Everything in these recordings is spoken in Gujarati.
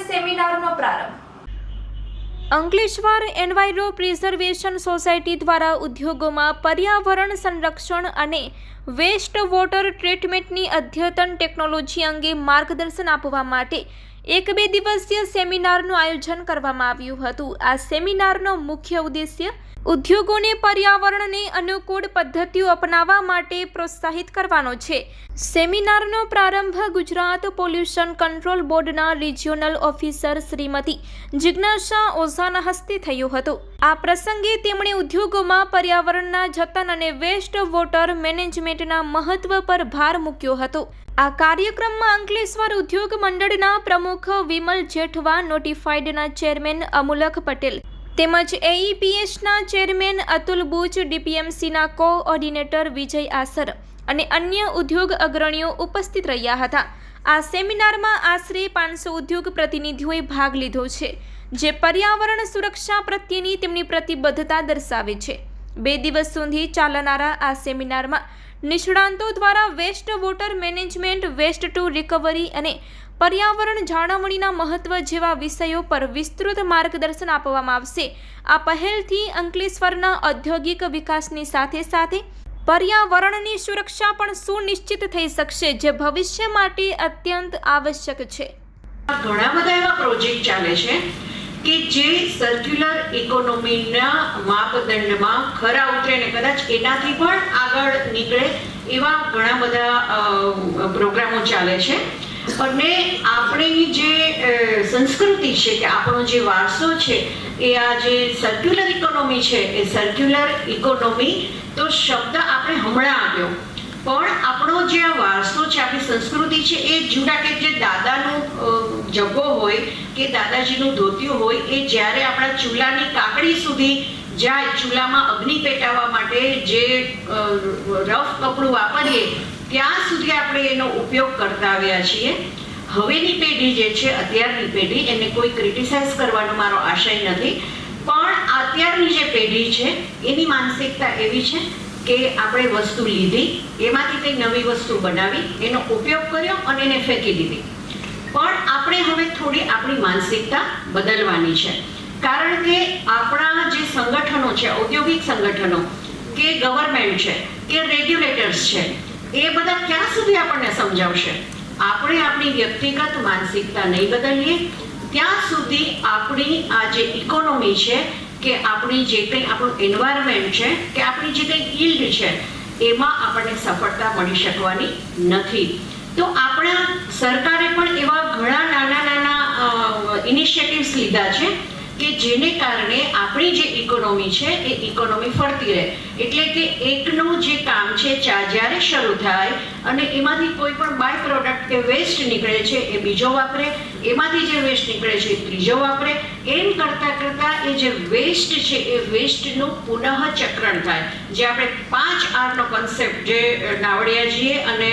સેમિનારનો પ્રારંભ. અંકલેશ્વર એન્વાયરો પ્રિઝર્વેશન સોસાયટી દ્વારા ઉદ્યોગોમાં પર્યાવરણ સંરક્ષણ અને વેસ્ટ વોટર ટ્રીટમેન્ટની અદ્યતન ટેકનોલોજી અંગે માર્ગદર્શન આપવા માટે એક બે દિવસીય સેમિનારનું આયોજન કરવામાં આવ્યું હતું. આ સેમિનારનો મુખ્ય ઉદ્દેશ્ય ઉદ્યોગોને પર્યાવરણને અનુકૂળ પદ્ધતિઓ અપનાવવા માટે પ્રોત્સાહિત કરવાનો છે. સેમિનારનો પ્રારંભ ગુજરાત પોલ્યુશન કંટ્રોલ બોર્ડના રિજિયોનલ ઓફિસર શ્રીમતી જિજ્ઞાસા ઓઝાના હસ્તે થયો હતો. આ પ્રસંગે તેમણે ઉદ્યોગોમાં પર્યાવરણના જતન અને વેસ્ટ વોટર મેનેજમેન્ટના મહત્વ પર ભાર મૂક્યો હતો. આ કાર્યક્રમમાં અંકલેશ્વર ઉદ્યોગ મંડળના પ્રમુખ વિમલ જેઠવા નોટિફાઈડના ચેરમેન અમુલખ પટેલ. તેમજ એઈપીએસના ચેરમેન અતુલ બુચ ડીપીએમસીના કોઓર્ડિનેટર વિજય આસર અને અન્ય ઉદ્યોગ અગ્રણીઓ ઉપસ્થિત રહ્યા હતા. આ સેમિનારમાં આશરે પાંચસો ઉદ્યોગ પ્રતિનિધિઓએ ભાગ લીધો છે, જે પર્યાવરણ સુરક્ષા પ્રત્યેની તેમની પ્રતિબદ્ધતા દર્શાવે છે. બે દિવસ સુધી ચાલનારા આ સેમિનારમાં નિષ્ણાંતો દ્વારા waste water management waste to recovery અને પર્યાવરણ જાળવણીના મહત્વ જેવા વિષયો પર વિસ્તૃત માર્ગદર્શન આપવામાં આવશે. આ પહેલથી અંકલેશ્વરના ઔદ્યોગિક વિકાસની સાથે સાથે પર્યાવરણની સુરક્ષા પણ સુનિશ્ચિત થઈ શકશે, જે ભવિષ્ય માટે અત્યંત આવશ્યક છે. ઘણા બધા એવા પ્રોજેક્ટ ચાલે છે કે જે સર્ક્યુલર ઇકોનોમીના માપદંડમાં ખરા ઉતરે ને કદાચ એનાથી પણ આગળ નીકળે એવા ઘણા બધા પ્રોગ્રામો ચાલે છે. અને આપણી જે સંસ્કૃતિ છે કે આપણો જે વારસો છે, એ આ જે સર્ક્યુલર ઇકોનોમી છે, એ સર્ક્યુલર ઇકોનોમી તો શબ્દ આપણે હમણાં આવ્યો પણ આપણો જે આ વારસો છે, આપણી સંસ્કૃતિ છે, એ જૂના કે જે દાદાનું જબ્બો હોય કે દાદાજીનું ધોતિયું હોય, એ જ્યારે આપણા ચૂલાની કાકડી સુધી જાય ચૂલામાં અગ્નિ પેટાવવા માટે જે રફ કપડું વાપરીએ, ત્યાં સુધી આપણે એનો ઉપયોગ કરતા આવ્યા છીએ. હવેની પેઢી જે છે, અત્યારની પેઢી, એને કોઈ ક્રિટિસાઇઝ કરવાનો મારો આશય નથી. પણ અત્યારની જે પેઢી છે, એની માનસિકતા એવી છે કે આપણે વસ્તુ લીધી, એમાંથી કંઈ નવી વસ્તુ બનાવી, એનો ઉપયોગ કર્યો અને એને ફેંકી દીધી. પણ આપણે હવે થોડી આપણી માનસિકતા બદલવાની છે. કારણ કે આપણા છે, ઔદ્યોગિક સંગઠનો, કે ગવર્મેન્ટ છે, કે રેગ્યુલેટર્સ છે, એ બધા ક્યાં સુધી આપણને સમજાવશે? આપણે આપણી વ્યક્તિગત માનસિકતા નહીં બદલીએ, ત્યાં સુધી આપણી આ જે ઇકોનોમી છે, કે આપણી જે કંઈ આપણું એન્વાયરમેન્ટ છે, કે આપણી જે કંઈ ઇલ્ડ છે, એમાં આપણને સફળતા મળી શકવાની નથી. તો આપણા સરકારે પણ એવા ઘણા નાના નાના ઇનિશિયેટિવ્સ લીધા છે કે જેને કારણે આપણી જે ઇકોનોમી છે, એ ઇકોનોમી ફરતી રહે. એટલે કે એકનું જે કામ છે, ચા જ્યારે શરૂ થાય અને એમાંથી કોઈ પણ બાય પ્રોડક્ટ કે વેસ્ટ નીકળે છે, એ બીજો વાપરે. એમાંથી જે વેસ્ટ નીકળે છે, એ ત્રીજો વાપરે. એમ કરતાં કરતાં એ જે વેસ્ટ છે, એ વેસ્ટનું પુનઃ ચક્રણ થાય. જે આપણે પાંચ આરનો કોન્સેપ્ટ જે નાવડિયાજીએ અને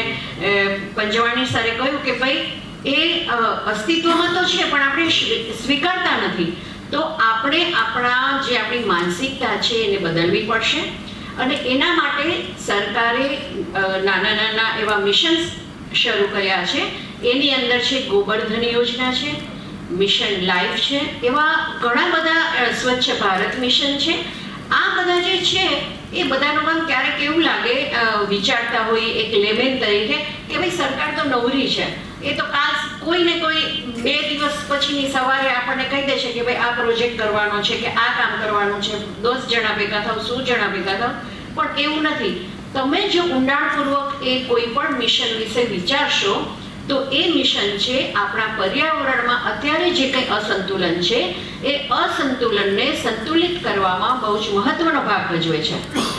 પંજવાણી સરે કહ્યું કે ભાઈ, એ અસ્તિત્વમાં તો છે, પણ આપણે સ્વીકારતા નથી. તો આપણે આપણા જે આપણી માનસિકતા છે એને બદલવી પડશે. અને એના માટે સરકારે નાના નાના એવા મિશન્સ શરૂ કર્યા છે. એની અંદર છે ગોબરધન યોજના છે, મિશન લાઈફ છે, એવા ઘણા બધા સ્વચ્છ ભારત મિશન છે. આ બધા જે છે, એ બધાનું પણ ક્યારેક એવું લાગે વિચારતા હોય એક લેમેન તરીકે કે ભાઈ સરકાર તો નવરી છે. એ તો કાલ કોઈ ને કોઈ બે દિવસ પછીની સવારે આપણને કહી દેશે કે ભાઈ આ પ્રોજેક્ટ કરવાનો છે કે આ કામ કરવાનું છે. દસ જણા ભેગા થાવ, સો જણા ભેગા થાવ. પણ એવું નથી. તમે જો ઊંડાણપૂર્વક એ કોઈ પણ મિશન વિશે વિચારશો, તો એ મિશન છે આપણા પર્યાવરણમાં અત્યારે જે કંઈ અસંતુલન છે, એ અસંતુલનને સંતુલિત કરવામાં બહુ જ મહત્વનો ભાગ ભજવે છે.